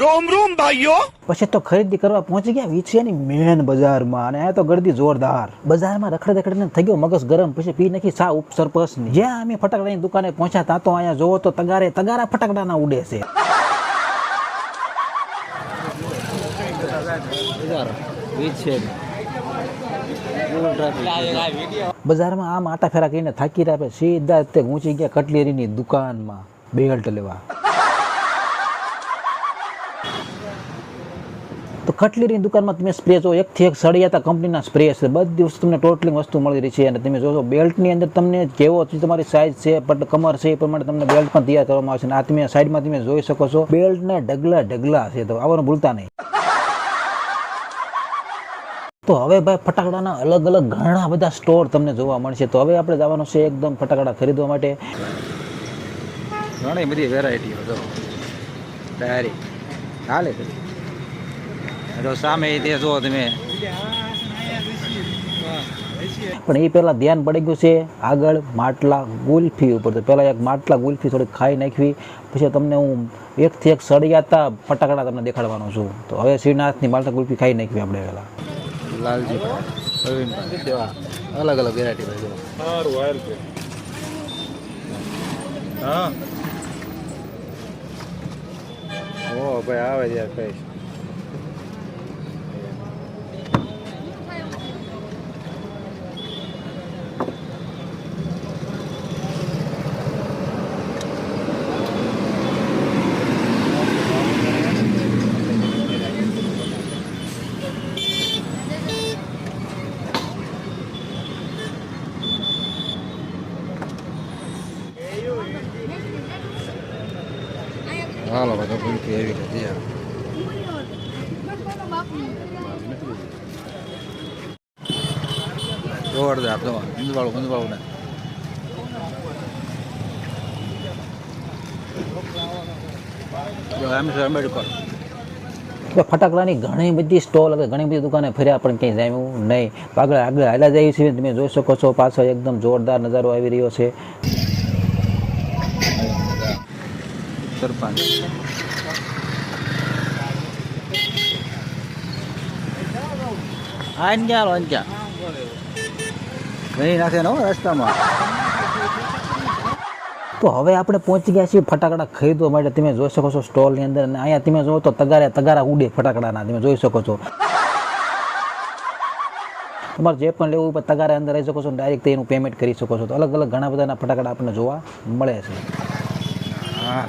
રોમ રોમ ભાઈઓ. પછી તો ખરીદી કરવા પહોંચી ગયા. વિછિયાની મેન બજારમાં. અને આ તો ગરદી જોરદાર. બજારમાં રખડ રખડીને થઈ ગયો મગજ ગરમ. પછી પી નાખી સા ઉપ સરપસ જ્યાં અમે ફટાકડાની દુકાને પહોંચ્યા તા તો અહીંયા જોવો તો તગારે, તગારા ફટાકડાના ઉડે છે. બજારમાં આમ આટા ફેરા કરીને થાકી રાખે સીધા તે ઊંચી ગયા કટલેરીની દુકાનમાં. બેલ્ટ લેવા. તો કટલેરીની દુકાનમાં તમે સ્પ્રે જો, એકથી એક સળિયાતા કંપનીના સ્પ્રે છે. બધી વસ્તુ તમને ટોટલી વસ્તુ મળી રહી છે. અને તમે જોશો બેલ્ટની અંદર તમને કેવો તમારી સાઇઝ છે પટ કમર છે, એ પ્રમાણે તમને બેલ્ટ પણ તૈયાર કરવામાં આવશે. અને આ તમે સાઈડમાં તમે જોઈ શકો છો બેલ્ટના ઢગલા ઢગલા છે. તો આવવાનું ભૂલતા નહીં. તો હવે ભાઈ ફટાકડાના અલગ અલગ ઘણા બધા સ્ટોર તમને જોવા મળશે. તો હવે આપણે જવાનું છે એકદમ ફટાકડા ખરીદવા માટે. ઘણી બધી વેરાયટીઓ જો. ડાયરી હાલે. તો સામે તે જો તમે. પણ એ પહેલાં ધ્યાન પડી ગયું છે આગળ માટલા ગુલ્ફી ઉપર. તો પહેલાં એક માટલા ગુલ્ફી થોડીક ખાઈ નાખવી પછી તમને હું એકથી એક સળિયાતા ફટાકડા તમને દેખાડવાનો છું. તો હવે શ્રીનાથની માટલા ગુલ્ફી ખાઈ નાખવી આપણે પહેલાં. લાલજી. પ્રવીણભાઈ અલગ અલગ વેરાયટી ભાઈ હા. ભાઈ આવે છે કઈ. હાલો બધો ગુલ્ફી એવી હતી જોરદાર જો ઊંધવાળું ઊંધવાળું ને છે ફટાકડાની ઘણી બધી સ્ટોલ ઘણી બધી દુકાને ફર્યા, પણ ક્યાંય જામ્યું નહીં. આગળ આગળ હાલા જઈએ છીએ તમે જોઈ શકો છો, પાછળ એકદમ જોરદાર નજારો આવી રહ્યો છે. સરપંચ અંજાર અંજાર ઘણી નાખે નો રસ્તામાં. તો હવે આપણે પહોંચી ગયા છીએ ફટાકડા ખરીદવા માટે. તમે જોઈ શકો છો સ્ટોલની અંદર અને અહીંયા તમે જોવો તો તગારે તગારા ઉડે ફટાકડાના. તમે જોઈ શકો છો. તમારે જે પણ લેવું હોય તગારે અંદર રહી શકો છો ડાયરેક્ટ એનું પેમેન્ટ કરી શકો છો. તો અલગ અલગ ઘણા બધાના ફટાકડા આપણને જોવા મળે છે. હા.